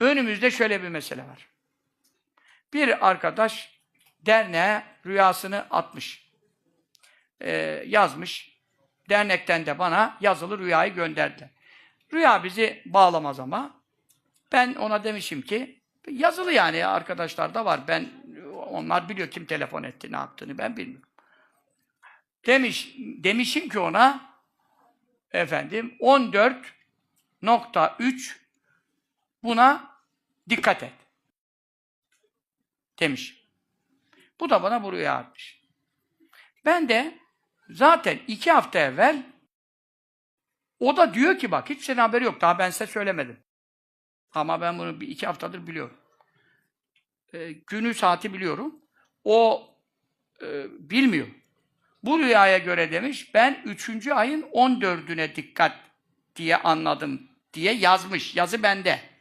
Önümüzde şöyle bir mesele var. Bir arkadaş derneğe rüyasını atmış. Ee, yazmış. Dernekten de bana yazılı rüyayı gönderdiler. Rüya bizi bağlamaz ama ben ona demişim ki yazılı yani arkadaşlar da var. Ben onlar biliyor kim telefon etti, ne yaptığını ben bilmiyorum. Demiş demişim ki ona efendim 14.3 buna dikkat et. Demiş. Bu da bana bu rüya atmış. Ben de zaten iki hafta evvel o da diyor ki bak hiç senin haberi yok. Daha ben size söylemedim. Ama ben bunu bir iki haftadır biliyorum. Ee, günü saati biliyorum. O e, bilmiyor. Bu rüyaya göre demiş, ben üçüncü ayın 14'üne dikkat diye anladım diye yazmış. Yazı bende.